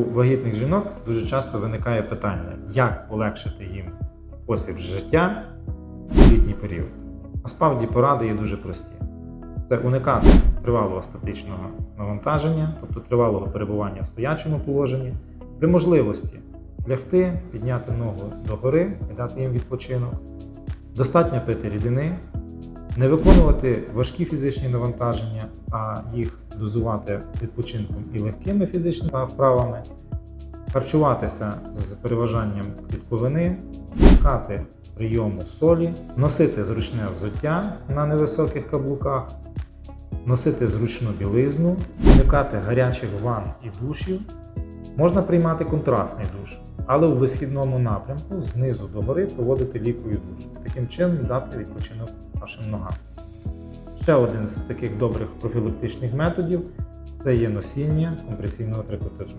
У вагітних жінок дуже часто виникає питання, як полегшити їм спосіб життя в літній період. Насправді поради є дуже прості: це уникати тривалого статичного навантаження, тобто тривалого перебування в стоячому положенні, при можливості лягти, підняти ногу догори і дати їм відпочинок, достатньо пити рідини, не виконувати важкі фізичні навантаження, а їх дозувати відпочинком і легкими фізичними вправами, харчуватися з переважанням клітковини, уникати прийому солі, носити зручне взуття на невисоких каблуках, носити зручну білизну, уникати гарячих ванн і душів. Можна приймати контрастний душ, але у висхідному напрямку знизу до гори проводити ліковий душ. Таким чином дати відпочинок вашим ногам. Ще один з таких добрих профілактичних методів це є носіння компресійного трикотажу.